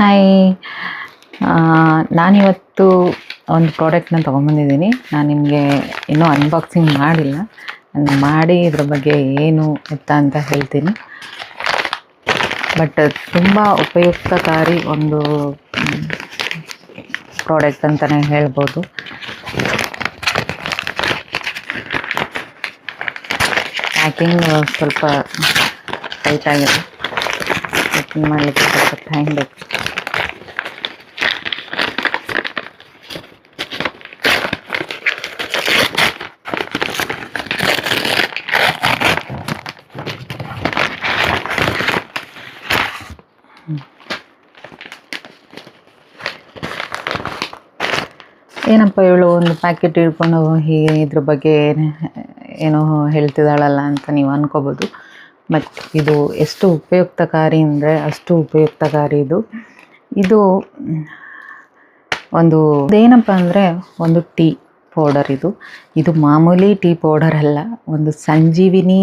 Hi ನಾನಿವತ್ತು ಒಂದು ಪ್ರಾಡಕ್ಟ್ನ ತೊಗೊಂಬಂದಿದ್ದೀನಿ ನಾನು ನಿಮಗೆ ಇನ್ನೂ ಅನ್ಬಾಕ್ಸಿಂಗ್ ಮಾಡಿಲ್ಲ. ನಾನು ಮಾಡಿ ಇದ್ರ ಬಗ್ಗೆ ಏನು ಎತ್ತ ಅಂತ ಹೇಳ್ತೀನಿ. ಬಟ್ ತುಂಬ ಉಪಯುಕ್ತಕಾರಿ ಒಂದು ಪ್ರಾಡಕ್ಟ್ ಅಂತಲೇ ಹೇಳ್ಬೋದು. ಪ್ಯಾಕಿಂಗ್ ಸ್ವಲ್ಪ ಟೈಟ್ ಆಗಿದೆ. ಪ್ಯಾಕಿಂಗ್ ಮಾಡಲಿಕ್ಕೆ ಸ್ವಲ್ಪ ಟೈಮ್ ಬೇಕು. ಏನಪ್ಪ ಇವಳು ಒಂದು ಪ್ಯಾಕೆಟ್ ಇಟ್ಕೊಂಡು ಹೀಗೆ ಇದ್ರ ಬಗ್ಗೆ ಏನೋ ಹೇಳ್ತಿದ್ದಾಳಲ್ಲ ಅಂತ ನೀವು ಅನ್ಕೋಬೋದು. ಬಟ್ ಇದು ಎಷ್ಟು ಉಪಯುಕ್ತಕಾರಿ ಅಂದರೆ ಅಷ್ಟು ಉಪಯುಕ್ತಕಾರಿ ಇದು. ಇದು ಒಂದು ಏನಪ್ಪ ಅಂದರೆ ಒಂದು ಟೀ. ಪೌಡರ್ ಇದು. ಇದು ಮಾಮೂಲಿ ಟೀ ಪೌಡರ್ ಅಲ್ಲ, ಒಂದು ಸಂಜೀವಿನಿ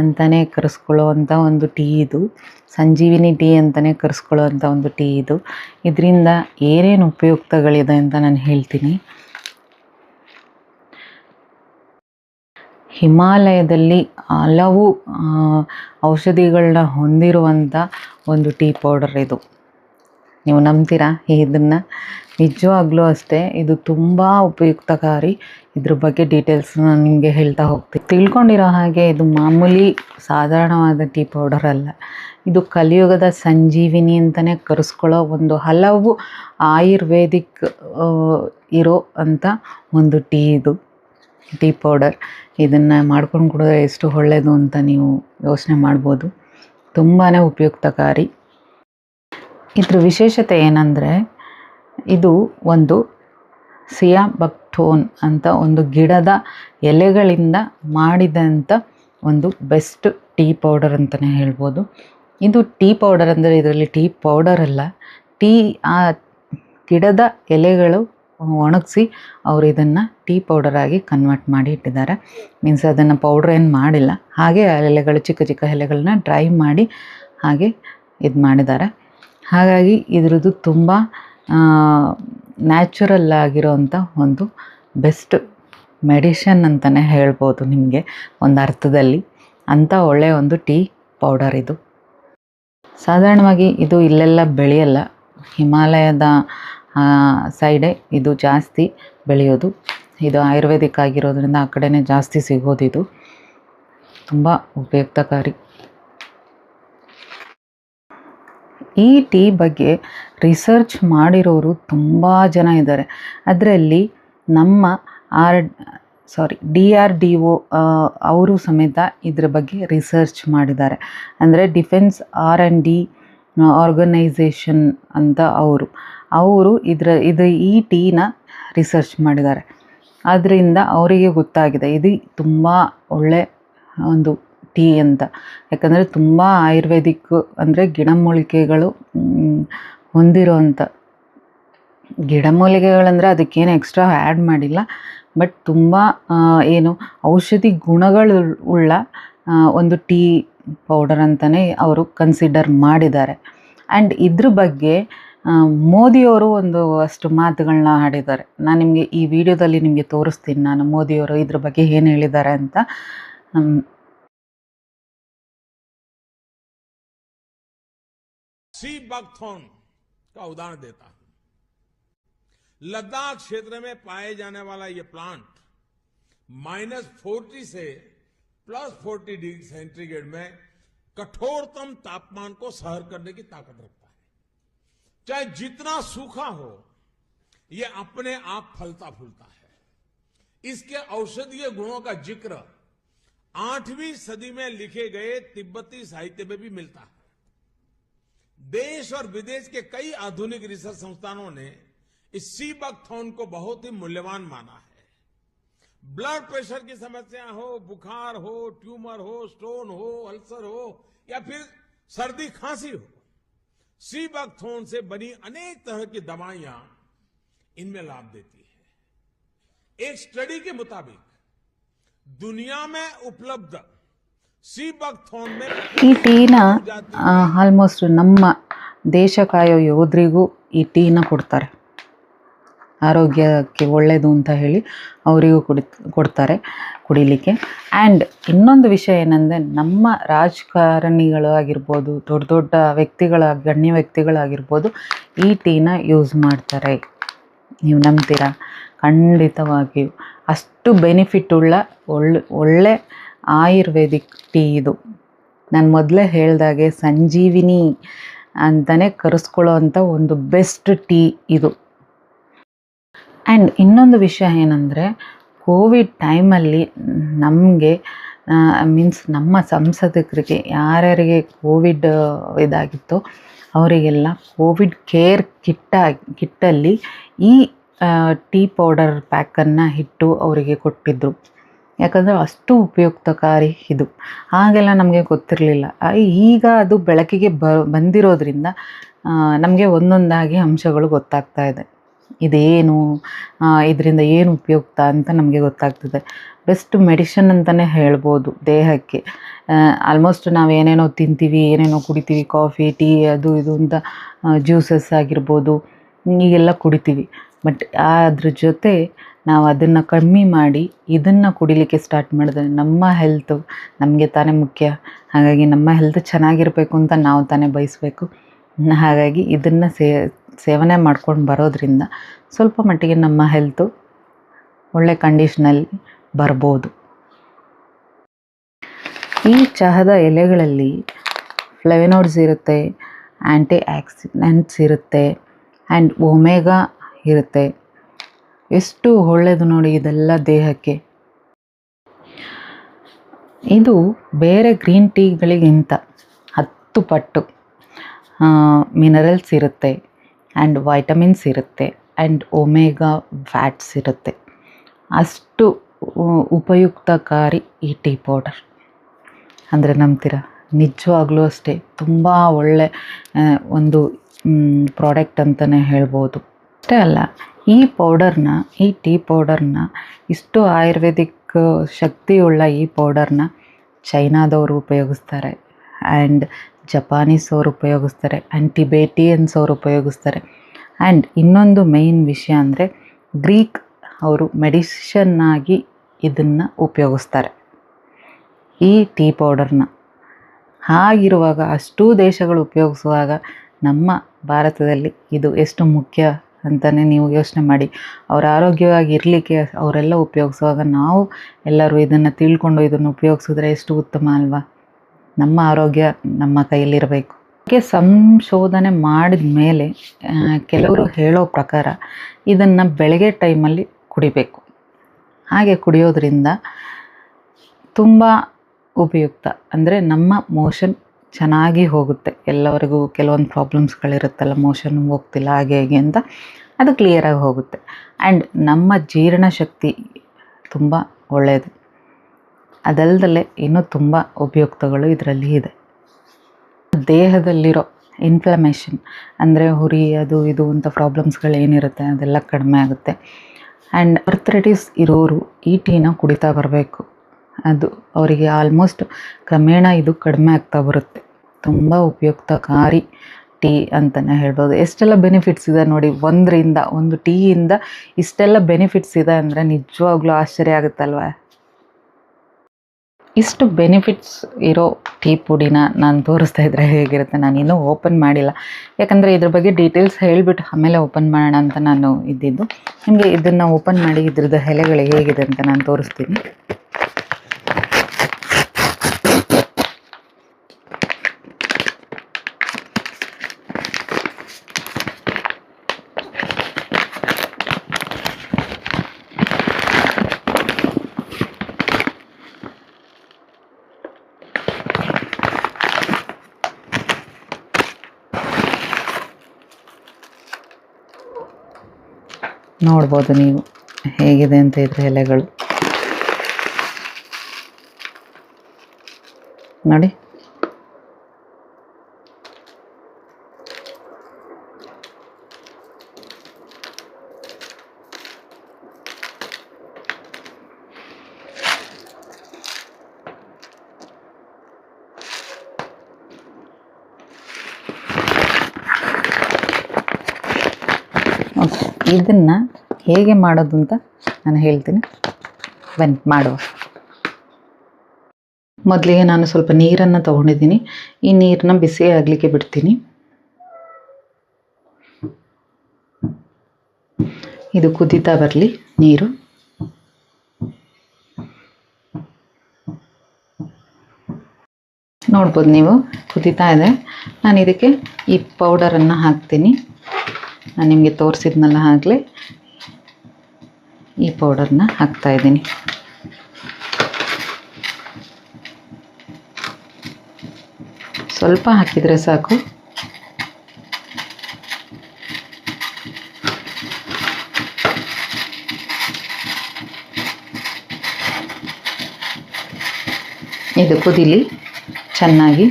ಅಂತಲೇ ಕರೆಸ್ಕೊಳ್ಳುವಂಥ ಒಂದು ಟೀ ಇದು. ಸಂಜೀವಿನಿ ಟೀ ಅಂತಲೇ ಕರೆಸ್ಕೊಳ್ಳುವಂಥ ಒಂದು ಟೀ ಇದು. ಇದರಿಂದ ಏನೇನು ಉಪಯುಕ್ತಗಳಿದೆ ಅಂತ ನಾನು ಹೇಳ್ತೀನಿ. ಹಿಮಾಲಯದಲ್ಲಿ ಹಲವು ಔಷಧಿಗಳನ್ನ ಹೊಂದಿರುವಂಥ ಒಂದು ಟೀ ಪೌಡರ್ ಇದು. ನೀವು ನಂಬ್ತೀರಾ ಇದನ್ನು? ನಿಜವಾಗ್ಲೂ ಅಷ್ಟೇ, ಇದು ತುಂಬ ಉಪಯುಕ್ತಕಾರಿ. ಇದ್ರ ಬಗ್ಗೆ ಡೀಟೇಲ್ಸ್ ನಾನು ನಿಮಗೆ ಹೇಳ್ತಾ ಹೋಗ್ತೀನಿ. ತಿಳ್ಕೊಂಡಿರೋ ಹಾಗೆ ಇದು ಮಾಮೂಲಿ ಸಾಧಾರಣವಾದ ಟೀ ಪೌಡರ್ ಅಲ್ಲ. ಇದು ಕಲಿಯುಗದ ಸಂಜೀವಿನಿ ಅಂತಲೇ ಕರೆಸ್ಕೊಳ್ಳೋ ಒಂದು ಹಲವು ಆಯುರ್ವೇದಿಕ್ ಇರೋ ಅಂಥ ಒಂದು ಟೀ ಇದು, ಟೀ ಪೌಡರ್. ಇದನ್ನು ಮಾಡ್ಕೊಂಡು ಕುಡಿದ್ರೆ ಎಷ್ಟು ಒಳ್ಳೆಯದು ಅಂತ ನೀವು ಯೋಚನೆ ಮಾಡ್ಬೋದು. ತುಂಬಾ ಉಪಯುಕ್ತಕಾರಿ. ಇದ್ರ ವಿಶೇಷತೆ ಏನಂದರೆ ಇದು ಒಂದು ಸಿಯಾ ಬಕ್ಟೋನ್ ಅಂತ ಒಂದು ಗಿಡದ ಎಲೆಗಳಿಂದ ಮಾಡಿದಂಥ ಒಂದು ಬೆಸ್ಟ್ ಟೀ ಪೌಡರ್ ಅಂತಲೇ ಹೇಳ್ಬೋದು. ಇದು ಟೀ ಪೌಡರ್ ಅಂದರೆ ಇದರಲ್ಲಿ ಟೀ ಪೌಡರ್ ಅಲ್ಲ, ಟೀ ಆ ಗಿಡದ ಎಲೆಗಳು ಒಣಗಿಸಿ ಅವರು ಇದನ್ನು ಟೀ ಪೌಡರ್ ಆಗಿ ಕನ್ವರ್ಟ್ ಮಾಡಿ ಇಟ್ಟಿದ್ದಾರೆ. ಮೀನ್ಸ್ ಅದನ್ನು ಪೌಡ್ರ್ ಏನು ಮಾಡಿಲ್ಲ, ಹಾಗೆ ಆ ಎಲೆಗಳು ಚಿಕ್ಕ ಚಿಕ್ಕ ಎಲೆಗಳನ್ನ ಡ್ರೈ ಮಾಡಿ ಹಾಗೆ ಇದು ಮಾಡಿದ್ದಾರೆ. ಹಾಗಾಗಿ ಇದರದ್ದು ತುಂಬ ನ್ಯಾಚುರಲ್ ಆಗಿರೋಂಥ ಒಂದು ಬೆಸ್ಟ್ ಮೆಡಿಷನ್ ಅಂತಲೇ ಹೇಳ್ಬೋದು ನಿಮಗೆ ಒಂದು ಅರ್ಥದಲ್ಲಿ. ಅಂಥ ಒಳ್ಳೆಯ ಒಂದು ಟೀ ಪೌಡರ್ ಇದು. ಸಾಧಾರಣವಾಗಿ ಇದು ಇಲ್ಲೆಲ್ಲ ಬೆಳೆಯಲ್ಲ. ಹಿಮಾಲಯದ ಸೈಡೇ ಇದು ಜಾಸ್ತಿ ಬೆಳೆಯೋದು. ಇದು ಆಯುರ್ವೇದಿಕ್ ಆಗಿರೋದ್ರಿಂದ ಆ ಕಡೆನೇ ಜಾಸ್ತಿ ಸಿಗೋದು ಇದು ತುಂಬ ಉಪಯುಕ್ತಕಾರಿ. ಈ ಟೀ ಬಗ್ಗೆ ರಿಸರ್ಚ್ ಮಾಡಿರೋರು ತುಂಬ ಜನ ಇದ್ದಾರೆ. ಅದರಲ್ಲಿ ನಮ್ಮ R sorry D R D O ಅವರು ಸಮೇತ ಇದ್ರ ಬಗ್ಗೆ ರಿಸರ್ಚ್ ಮಾಡಿದ್ದಾರೆ. ಅಂದರೆ defence R and D organisation ಅಂತ ಅವರು. ಅವರು ಇದರ, ಇದು ಈ ಟೀನ ರಿಸರ್ಚ್ ಮಾಡಿದ್ದಾರೆ. ಆದ್ದರಿಂದ ಅವರಿಗೆ ಗೊತ್ತಾಗಿದೆ. ಇದು ತುಂಬ ಒಳ್ಳೆ ಒಂದು ಟೀ ಅಂತ. ಯಾಕಂದರೆ ತುಂಬ ಆಯುರ್ವೇದಿಕ್ ಅಂದರೆ ಗಿಡಮೂಲಿಕೆಗಳು ಹೊಂದಿರುವಂಥ ಗಿಡಮೂಲಿಕೆಗಳಂದರೆ ಅದಕ್ಕೇನು ಎಕ್ಸ್ಟ್ರಾ ಆ್ಯಡ್ ಮಾಡಿಲ್ಲ. ಬಟ್ ತುಂಬ ಏನು, ಔಷಧಿ ಗುಣಗಳು ಉಳ್ಳ ಒಂದು ಟೀ ಪೌಡರ್ ಅಂತಲೇ ಅವರು ಕನ್ಸಿಡರ್ ಮಾಡಿದ್ದಾರೆ. ಆ್ಯಂಡ್ ಇದ್ರ ಬಗ್ಗೆ ಮೋದಿಯವರು ಒಂದು ಅಷ್ಟು ಮಾತುಗಳನ್ನ ಆಡಿದ್ದಾರೆ. ನಾನು ನಿಮಗೆ ಈ ವಿಡಿಯೋದಲ್ಲಿ ನಿಮಗೆ ತೋರಿಸ್ತೀನಿ. ನಾನು ಮೋದಿಯವರು ಇದ್ರ ಬಗ್ಗೆ ಏನು ಹೇಳಿದ್ದಾರೆ ಅಂತ. सी बकथॉन का उदाहरण देता हूँ। लद्दाख क्षेत्र में पाए जाने वाला ये प्लांट माइनस फोर्टी से प्लस फोर्टी डिग्री सेंटीग्रेड में कठोरतम तापमान को सहर करने की ताकत रखता है। चाहे जितना सूखा हो, ये अपने आप फलता फूलता है। इसके औषधीय गुणों का ज़िक्र आठवीं सदी में लिखे गए तिब्बती साहित्य में भी मिलता है। देश और विदेश के कई आधुनिक रिसर्च संस्थानों ने इस सी बकथॉन को बहुत ही मूल्यवान माना है। ब्लड प्रेशर की समस्या हो, बुखार हो, ट्यूमर हो, स्टोन हो, अल्सर हो, या फिर सर्दी खांसी हो सी बकथॉन से बनी अनेक तरह की दवाइयाँ इनमें लाभ देती है। एक स्टडी के मुताबिक दुनिया में उपलब्ध ಈ ಟೀನ ಆಲ್ಮೋಸ್ಟ್ ನಮ್ಮ ದೇಶ ಕಾಯೋ ಯೋಧರಿಗೂ ಈ ಟೀನ ಕೊಡ್ತಾರೆ. ಆರೋಗ್ಯಕ್ಕೆ ಒಳ್ಳೆಯದು ಅಂತ ಹೇಳಿ ಅವರಿಗೂ ಕುಡಿ, ಕೊಡ್ತಾರೆ ಕುಡಿಲಿಕ್ಕೆ. ಆ್ಯಂಡ್ ಇನ್ನೊಂದು ವಿಷಯ ಏನಂದರೆ, ನಮ್ಮ ರಾಜಕಾರಣಿಗಳು ಆಗಿರ್ಬೋದು, ದೊಡ್ಡ ದೊಡ್ಡ ವ್ಯಕ್ತಿಗಳ, ಗಣ್ಯ ವ್ಯಕ್ತಿಗಳಾಗಿರ್ಬೋದು ಈ ಟೀನ ಯೂಸ್ ಮಾಡ್ತಾರೆ. ನೀವು ನಂಬ್ತೀರಾ? ಖಂಡಿತವಾಗಿಯೂ. ಅಷ್ಟು ಬೆನಿಫಿಟ್ ಉಳ್ಳ, ಒಳ್ಳೆ ಒಳ್ಳೆ ಆಯುರ್ವೇದಿಕ್ ಟೀ ಇದು. ನಾನು ಮೊದಲೇ ಹೇಳ್ದಾಗೆ ಸಂಜೀವಿನಿ ಅಂತಲೇ ಕರೆಸ್ಕೊಳ್ಳೋ ಅಂಥ ಒಂದು ಬೆಸ್ಟ್ ಟೀ ಇದು. ಆ್ಯಂಡ್ ಇನ್ನೊಂದು ವಿಷಯ ಏನಂದರೆ, ಕೋವಿಡ್ ಟೈಮಲ್ಲಿ ನಮಗೆ ಮೀನ್ಸ್ ನಮ್ಮ ಸಂಸದಕರಿಗೆ ಯಾರ್ಯಾರಿಗೆ ಕೋವಿಡ್ ಇದಾಗಿತ್ತೋ ಅವರಿಗೆಲ್ಲ ಕೋವಿಡ್ ಕೇರ್ ಕಿಟ್ಟ, ಕಿಟ್ಟಲ್ಲಿ ಈ ಟೀ ಪೌಡರ್ ಪ್ಯಾಕನ್ನು ಇಟ್ಟು ಅವರಿಗೆ ಕೊಟ್ಟಿದ್ದರು ಯಾಕಂದರೆ ಅಷ್ಟು ಉಪಯುಕ್ತಕಾರಿ ಇದು. ಆಗೆಲ್ಲ ನಮಗೆ ಗೊತ್ತಿರಲಿಲ್ಲ. ಈಗ ಅದು ಬೆಳಕಿಗೆ ಬ, ಬಂದಿರೋದ್ರಿಂದ ನಮಗೆ ಒಂದೊಂದಾಗಿ ಅಂಶಗಳು ಗೊತ್ತಾಗ್ತಾ ಇದೆ. ಇದೇನು ಇದರಿಂದ ಏನು ಉಪಯುಕ್ತ ಅಂತ ನಮಗೆ ಗೊತ್ತಾಗ್ತದೆ. ಬೆಸ್ಟ್ ಮೆಡಿಷನ್ ಅಂತಲೇ ಹೇಳ್ಬೋದು ದೇಹಕ್ಕೆ. ಆಲ್ಮೋಸ್ಟ್ ನಾವು ಏನೇನೋ ತಿಂತೀವಿ, ಏನೇನೋ ಕುಡಿತೀವಿ, ಕಾಫಿ, ಟೀ, ಅದು ಇದು ಅಂತ ಜ್ಯೂಸಸ್ ಆಗಿರ್ಬೋದು, ಈಗೆಲ್ಲ ಕುಡಿತೀವಿ. ಬಟ್ ಅದ್ರ ಜೊತೆ ನಾವು ಅದನ್ನು ಕಮ್ಮಿ ಮಾಡಿ ಇದನ್ನು ಕುಡಿಲಿಕ್ಕೆ ಸ್ಟಾರ್ಟ್ ಮಾಡಿದ್ರೆ ನಮ್ಮ ಹೆಲ್ತ್ ನಮಗೆ ತಾನೇ ಮುಖ್ಯ. ಹಾಗಾಗಿ ನಮ್ಮ ಹೆಲ್ತ್ ಚೆನ್ನಾಗಿರಬೇಕು ಅಂತ ನಾವು ತಾನೇ ಬಯಸಬೇಕು. ಹಾಗಾಗಿ ಇದನ್ನು ಸೇವನೆ ಮಾಡ್ಕೊಂಡು ಬರೋದ್ರಿಂದ ಸ್ವಲ್ಪ ಮಟ್ಟಿಗೆ ನಮ್ಮ ಹೆಲ್ತು ಒಳ್ಳೆ ಕಂಡೀಷ್ನಲ್ಲಿ ಬರ್ಬೋದು. ಈ ಚಹದ ಎಲೆಗಳಲ್ಲಿ ಫ್ಲೆವೆನೋಡ್ಸ್ ಇರುತ್ತೆ ಆ್ಯಂಟಿ ಆಕ್ಸಿಡೆಂಟ್ಸ್ ಇರುತ್ತೆ ಆ್ಯಂಡ್ ಒಮೆಗಾ ಇರುತ್ತೆ. ಎಷ್ಟು ಒಳ್ಳೆಯದು ನೋಡಿ ಇದೆಲ್ಲ ದೇಹಕ್ಕೆ. ಇದು ಬೇರೆ ಗ್ರೀನ್ ಟೀಗಳಿಗಿಂತ ಹತ್ತು ಪಟ್ಟು ಮಿನರಲ್ಸ್ ಇರುತ್ತೆ ಆ್ಯಂಡ್ ವೈಟಮಿನ್ಸ್ ಇರುತ್ತೆ ಆ್ಯಂಡ್ ಒಮೆಗಾ ಫ್ಯಾಟ್ಸ್ ಇರುತ್ತೆ. ಅಷ್ಟು ಉಪಯುಕ್ತಕಾರಿ ಈ ಟೀ ಪೌಡರ್. ಅಂದರೆ ನಂಬ್ತೀರ? ನಿಜವಾಗ್ಲೂ ಅಷ್ಟೇ, ತುಂಬ ಒಳ್ಳೆ ಒಂದು ಪ್ರಾಡಕ್ಟ್ ಅಂತಲೇ ಹೇಳ್ಬೋದು. ಅಷ್ಟೇ ಅಲ್ಲ, ಈ ಪೌಡರ್ನ ಈ ಟೀ ಪೌಡರ್ನ ಇಷ್ಟು ಆಯುರ್ವೇದಿಕ್ ಶಕ್ತಿಯುಳ್ಳ ಈ ಪೌಡರ್ನ ಚೈನಾದವರು ಉಪಯೋಗಿಸ್ತಾರೆ. ಆ್ಯಂಡ್ ಜಪಾನೀಸ್ ಅವರು ಉಪಯೋಗಿಸ್ತಾರೆ. ಆ್ಯಂಡ್ ಟಿಬೇಟಿಯನ್ಸ್ ಅವರು ಉಪಯೋಗಿಸ್ತಾರೆ. ಆ್ಯಂಡ್ ಇನ್ನೊಂದು ಮೇಯ್ನ್ ವಿಷಯ ಅಂದರೆ ಗ್ರೀಕ್ ಅವರು ಮೆಡಿಷನ್ನಾಗಿ ಇದನ್ನು ಉಪಯೋಗಿಸ್ತಾರೆ. ಈ ಟೀ ಪೌಡರ್ನ ಹಾಗಿರುವಾಗ ಅಷ್ಟೂ ದೇಶಗಳು ಉಪಯೋಗಿಸುವಾಗ ನಮ್ಮ ಭಾರತದಲ್ಲಿ ಇದು ಎಷ್ಟು ಮುಖ್ಯ ಅಂತಲೇ ನೀವು ಯೋಚನೆ ಮಾಡಿ. ಅವರ ಆರೋಗ್ಯವಾಗಿ ಇರಲಿಕ್ಕೆ ಅವರೆಲ್ಲ ಉಪಯೋಗಿಸುವಾಗ ನಾವು ಎಲ್ಲರೂ ಇದನ್ನು ತಿಳ್ಕೊಂಡು ಇದನ್ನು ಉಪಯೋಗಿಸಿದ್ರೆ ಎಷ್ಟು ಉತ್ತಮ ಅಲ್ವಾ? ನಮ್ಮ ಆರೋಗ್ಯ ನಮ್ಮ ಕೈಯಲ್ಲಿರಬೇಕು. ಅದಕ್ಕೆ ಸಂಶೋಧನೆ ಮಾಡಿದ ಮೇಲೆ ಕೆಲವರು ಹೇಳೋ ಪ್ರಕಾರ ಇದನ್ನು ಬೆಳಗ್ಗೆ ಟೈಮಲ್ಲಿ ಕುಡಿಬೇಕು. ಹಾಗೆ ಕುಡಿಯೋದ್ರಿಂದ ತುಂಬ ಉಪಯುಕ್ತ. ಅಂದರೆ ನಮ್ಮ ಮೋಷನ್ ಚೆನ್ನಾಗಿ ಹೋಗುತ್ತೆ. ಎಲ್ಲರಿಗೂ ಕೆಲವೊಂದು ಪ್ರಾಬ್ಲಮ್ಸ್ಗಳಿರುತ್ತಲ್ಲ, ಮೋಷನ್ ಹೋಗ್ತಿಲ್ಲ, ಹಾಗೆ ಹೇಗೆ ಅಂತ ಅದು ಕ್ಲಿಯರಾಗಿ ಹೋಗುತ್ತೆ. ಆ್ಯಂಡ್ ನಮ್ಮ ಜೀರ್ಣಶಕ್ತಿ ತುಂಬ ಒಳ್ಳೆಯದು ಅದಲ್ಲದಲ್ಲೇ ಇನ್ನೂ ತುಂಬ ಉಪಯುಕ್ತಗಳು ಇದರಲ್ಲಿ ಇದೆ. ದೇಹದಲ್ಲಿರೋ ಇನ್ಫ್ಲಮೇಷನ್ ಅಂದರೆ ಹುರಿ ಅದು ಇದು ಅಂತ ಪ್ರಾಬ್ಲಮ್ಸ್ಗಳು ಏನಿರುತ್ತೆ, ಅದೆಲ್ಲ ಕಡಿಮೆ ಆಗುತ್ತೆ. ಆ್ಯಂಡ್ ಅರ್ಥರೈಟಿಸ್ ಇರೋರು ಈ ಟೀನ ಕುಡಿತಾ ಬರಬೇಕು. ಅದು ಅವರಿಗೆ ಆಲ್ಮೋಸ್ಟ್ ಕ್ರಮೇಣ ಇದು ಕಡಿಮೆ ಆಗ್ತಾ ಬರುತ್ತೆ. ತುಂಬ ಉಪಯುಕ್ತಕಾರಿ ಟೀ ಅಂತಲೇ ಹೇಳ್ಬೋದು. ಎಷ್ಟೆಲ್ಲ ಬೆನಿಫಿಟ್ಸ್ ಇದೆ ನೋಡಿ, ಒಂದರಿಂದ, ಒಂದು ಟೀಯಿಂದ ಇಷ್ಟೆಲ್ಲ ಬೆನಿಫಿಟ್ಸ್ ಇದೆ ಅಂದರೆ ನಿಜವಾಗ್ಲೂ ಆಶ್ಚರ್ಯ ಆಗುತ್ತಲ್ವ? ಇಷ್ಟು ಬೆನಿಫಿಟ್ಸ್ ಇರೋ ಟೀ ಪುಡಿನ ನಾನು ತೋರಿಸ್ತಾ ಇದ್ದರೆ ಹೇಗಿರುತ್ತೆ ನಾನು ಇನ್ನೂ ಓಪನ್ ಮಾಡಿಲ್ಲ. ಯಾಕಂದರೆ ಇದ್ರ ಬಗ್ಗೆ ಡೀಟೇಲ್ಸ್ ಹೇಳಿಬಿಟ್ಟು ಆಮೇಲೆ ಓಪನ್ ಮಾಡೋಣ ಅಂತ ನಾನು ಇದ್ದಿದ್ದು. ನಿಮಗೆ ಇದನ್ನು ಓಪನ್ ಮಾಡಿ ಇದ್ರದ್ದು ಎಲೆಗಳು ಹೇಗಿದೆ ಅಂತ ನಾನು ತೋರಿಸ್ತೀನಿ. ನೋಡ್ಬೋದು ನೀವು ಹೇಗಿದೆ ಅಂತ ಇದ್ರ ಎಲೆಗಳು. ನೋಡಿ. ಇದನ್ನು ಹೇಗೆ ಮಾಡೋದು ಅಂತ ನಾನು ಹೇಳ್ತೀನಿ. ಬನ್ನಿ, ಮಾಡುವ. ಮೊದಲಿಗೆ ನಾನು ಸ್ವಲ್ಪ ನೀರನ್ನು ತಗೊಂಡಿದ್ದೀನಿ. ಈ ನೀರನ್ನ ಬಿಸಿ ಆಗಲಿಕ್ಕೆ ಬಿಡ್ತೀನಿ. ಇದು ಕುದೀತಾ ಬರಲಿ ನೀರು. ನೋಡ್ಬೋದು ನೀವು, ಕುದೀತಾ ಇದೆ. ನಾನು ಇದಕ್ಕೆ ಈ ಪೌಡರನ್ನು ಹಾಕ್ತೀನಿ. ನಾನು ನಿಮಗೆ ತೋರಿಸಿದ್ನಲ್ಲ ಆಗಲೇ ಈ ಪೌಡರ್ನ ಹಾಕ್ತಾ ಇದ್ದೀನಿ. ಸ್ವಲ್ಪ ಹಾಕಿದರೆ ಸಾಕು. ಇದು ಕುದಿಲಿ ಚೆನ್ನಾಗಿ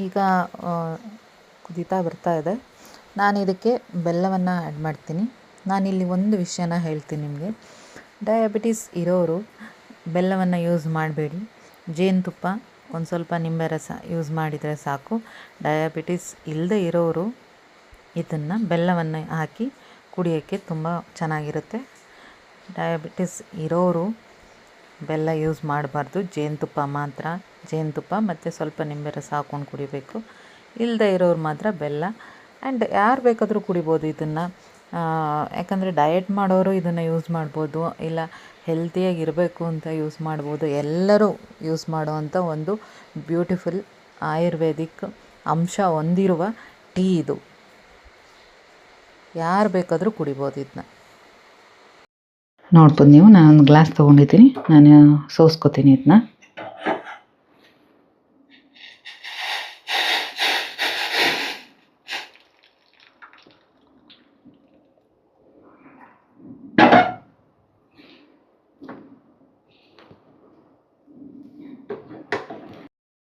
ಈಗ ಕುದಿತಾ ಬರ್ತಾ ಇದೆ. ನಾನು ಇದಕ್ಕೆ ಬೆಲ್ಲವನ್ನು ಆ್ಯಡ್ ಮಾಡ್ತೀನಿ. ನಾನಿಲ್ಲಿ ಒಂದು ವಿಷಯನ ಹೇಳ್ತೀನಿ ನಿಮಗೆ. ಡಯಾಬಿಟಿಸ್ ಇರೋರು ಬೆಲ್ಲವನ್ನು ಯೂಸ್ ಮಾಡಬೇಡಿ. ಜೇನುತುಪ್ಪ ಒಂದು ಸ್ವಲ್ಪ ನಿಂಬೆ ರಸ ಯೂಸ್ ಮಾಡಿದರೆ ಸಾಕು. ಡಯಾಬಿಟಿಸ್ ಇಲ್ಲದೆ ಇರೋರು ಇದನ್ನು ಬೆಲ್ಲವನ್ನು ಹಾಕಿ ಕುಡಿಯೋಕ್ಕೆ ತುಂಬ ಚೆನ್ನಾಗಿರುತ್ತೆ. ಡಯಾಬಿಟಿಸ್ ಇರೋರು ಬೆಲ್ಲ ಯೂಸ್ ಮಾಡಬಾರ್ದು. ಜೇನುತುಪ್ಪ ಮಾತ್ರ. ಜೇನುತುಪ್ಪ ಮತ್ತು ಸ್ವಲ್ಪ ನಿಂಬೆ ರಸ ಹಾಕ್ಕೊಂಡು ಕುಡಿಬೇಕು. ಇಲ್ಲದೆ ಇರೋರು ಮಾತ್ರ ಬೆಲ್ಲ. ಆ್ಯಂಡ್ ಯಾರು ಬೇಕಾದರೂ ಕುಡಿಬೋದು ಇದನ್ನು. ಯಾಕಂದರೆ ಡಯಟ್ ಮಾಡೋರು ಇದನ್ನು ಯೂಸ್ ಮಾಡ್ಬೋದು. ಇಲ್ಲ ಹೆಲ್ತಿಯಾಗಿರಬೇಕು ಅಂತ ಯೂಸ್ ಮಾಡ್ಬೋದು. ಎಲ್ಲರೂ ಯೂಸ್ ಮಾಡುವಂಥ ಒಂದು ಬ್ಯೂಟಿಫುಲ್ ಆಯುರ್ವೇದಿಕ್ ಅಂಶ ಹೊಂದಿರುವ ಟೀ ಇದು. ಯಾರು ಬೇಕಾದರೂ ಕುಡಿಬೋದು ಇದನ್ನ ನೋಡ್ಬೋದು ನೀವು ನಾನು ಒಂದು ಗ್ಲಾಸ್ ತೊಗೊಂಡಿದ್ದೀನಿ. ನಾನು ಸೋಸ್ಕೋತೀನಿ ಇದನ್ನ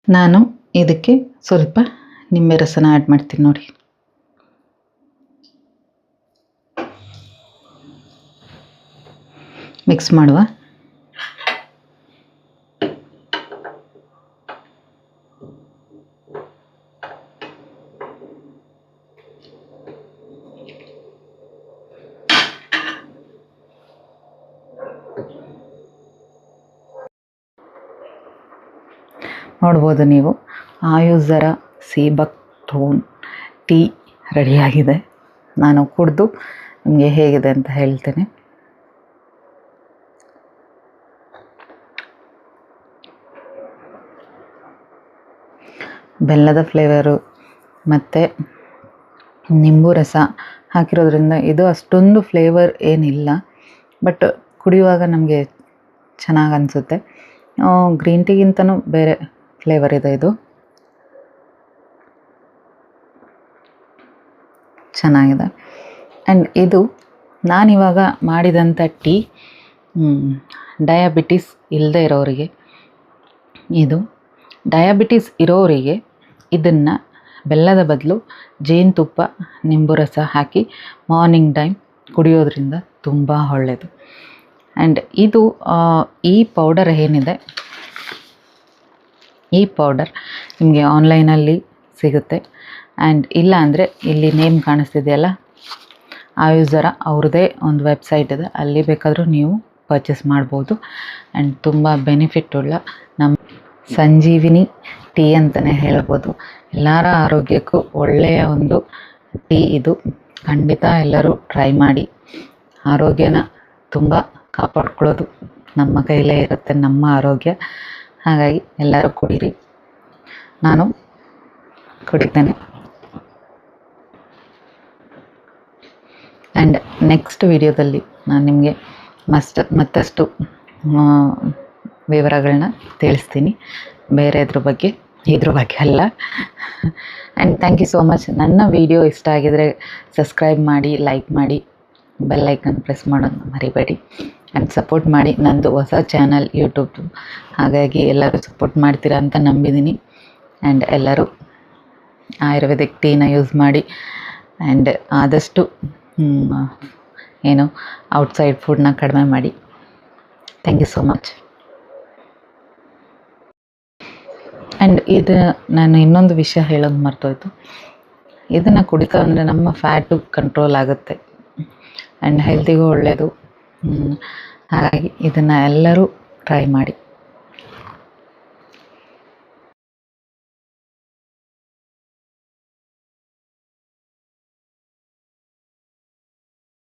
ನಾನು ಇದಕ್ಕೆ ಸ್ವಲ್ಪ ನಿಂಬೆ ರಸನ ಆ್ಯಡ್ ಮಾಡ್ತೀನಿ ನೋಡಿ. ಮಿಕ್ಸ್ ಮಾಡುವ. ನೋಡ್ಬೋದು ನೀವು. ಆಯುಸರ ಸೀಬಕ್ ಥೋನ್ ಟೀ ರೆಡಿಯಾಗಿದೆ. ನಾನು ಕುಡಿದು ನಿಮಗೆ ಹೇಗಿದೆ ಅಂತ ಹೇಳ್ತೇನೆ. ಬೆಲ್ಲದ ಫ್ಲೇವರು ಮತ್ತು ನಿಂಬು ರಸ ಹಾಕಿರೋದ್ರಿಂದ ಇದು ಅಷ್ಟೊಂದು ಫ್ಲೇವರ್ ಏನಿಲ್ಲ. ಬಟ್ ಕುಡಿಯುವಾಗ ನಮಗೆ ಚೆನ್ನಾಗಿ ಅನಿಸುತ್ತೆ. ಗ್ರೀನ್ ಟೀಗಿಂತನೂ ಬೇರೆ ಫ್ಲೇವರ್ ಇದೆ ಇದು. ಚೆನ್ನಾಗಿದೆ. ಆ್ಯಂಡ್ ಇದು ನಾನಿವಾಗ ಮಾಡಿದಂಥ ಟೀ ಡಯಾಬಿಟಿಸ್ ಇಲ್ಲದೆ ಇರೋರಿಗೆ. ಇದು ಡಯಾಬಿಟಿಸ್ ಇರೋರಿಗೆ ಇದನ್ನು ಬೆಲ್ಲದ ಬದಲು ಜೇನುತುಪ್ಪ ನಿಂಬು ರಸ ಹಾಕಿ ಮಾರ್ನಿಂಗ್ ಟೈಮ್ ಕುಡಿಯೋದ್ರಿಂದ ತುಂಬ ಒಳ್ಳೆಯದು ಆ್ಯಂಡ್ ಇದು ಈ ಪೌಡರ್ ಏನಿದೆ, ಈ ಪೌಡರ್ ನಿಮಗೆ ಆನ್ಲೈನಲ್ಲಿ ಸಿಗುತ್ತೆ. ಆ್ಯಂಡ್ ಇಲ್ಲ ಅಂದರೆ ಇಲ್ಲಿ ನೇಮ್ ಕಾಣಿಸ್ತಿದೆಯಲ್ಲ ಆಯುಜರ ಅವ್ರದ್ದೇ ಒಂದು ವೆಬ್ಸೈಟ್ ಇದೆ, ಅಲ್ಲಿ ಬೇಕಾದರೂ ನೀವು ಪರ್ಚೇಸ್ ಮಾಡ್ಬೋದು. ಆ್ಯಂಡ್ ತುಂಬ ಬೆನಿಫಿಟ್ ಉಳ್ಳ ನಮ್ಮ ಸಂಜೀವಿನಿ ಟೀ ಅಂತಲೇ ಹೇಳ್ಬೋದು. ಎಲ್ಲರ ಆರೋಗ್ಯಕ್ಕೂ ಒಳ್ಳೆಯ ಒಂದು ಟೀ ಇದು. ಖಂಡಿತ ಎಲ್ಲರೂ ಟ್ರೈ ಮಾಡಿ. ಆರೋಗ್ಯನ ತುಂಬ ಕಾಪಾಡ್ಕೊಳ್ಳೋದು ನಮ್ಮ ಕೈಲೇ ಇರುತ್ತೆ, ನಮ್ಮ ಆರೋಗ್ಯ. ಹಾಗಾಗಿ ಎಲ್ಲರೂ ಕುಡೀರಿ. ನಾನು ಕುಡಿತೇನೆ. ಆ್ಯಂಡ್ ನೆಕ್ಸ್ಟ್ ವಿಡಿಯೋದಲ್ಲಿ ನಾನು ನಿಮಗೆ ಮಸ್ಟ್ ಮತ್ತಷ್ಟು ವಿವರಗಳನ್ನ ತಿಳಿಸ್ತೀನಿ. ಬೇರೆ ಇದ್ರ ಬಗ್ಗೆ ಇದ್ರ ಬಗ್ಗೆ ಅಲ್ಲ. And thank you so much ನನ್ನ ವಿಡಿಯೋ ಇಷ್ಟ ಆಗಿದರೆ ಸಬ್ಸ್ಕ್ರೈಬ್ ಮಾಡಿ ಲೈಕ್ ಮಾಡಿ ಬೆಲ್ ಐಕನ್ ಪ್ರೆಸ್ ಮಾಡೋದು ಮರಿಬೇಡಿ. ಆ್ಯಂಡ್ ಸಪೋರ್ಟ್ ಮಾಡಿ ನಂದು ಹೊಸ ಚಾನಲ್ ಯೂಟ್ಯೂಬ್ದು ಹಾಗಾಗಿ ಎಲ್ಲರೂ ಸಪೋರ್ಟ್ ಮಾಡ್ತೀರಾ ಅಂತ ನಂಬಿದ್ದೀನಿ ಆ್ಯಂಡ್ ಎಲ್ಲರೂ ಆಯುರ್ವೇದಿಕ್ ಟೀನ ಯೂಸ್ ಮಾಡಿ. ಆ್ಯಂಡ್ ಆದಷ್ಟು ಏನು ಔಟ್ಸೈಡ್ ಫುಡ್ನ ಕಡಿಮೆ ಮಾಡಿ. Thank you so much and ಇದು ನಾನು ಇನ್ನೊಂದು ವಿಷಯ ಹೇಳೋದು ಮರ್ತೋಯ್ತು. ಇದನ್ನು ಕುಡಿತಾ ಅಂದರೆ ನಮ್ಮ ಫ್ಯಾಟು ಕಂಟ್ರೋಲ್ ಆಗುತ್ತೆ. ಆ್ಯಂಡ್ ಹೆಲ್ತಿಗೂ ಒಳ್ಳೆಯದು. ಹಾಗಾಗಿ ಇದನ್ನು ಎಲ್ಲರೂ ಟ್ರೈ ಮಾಡಿ.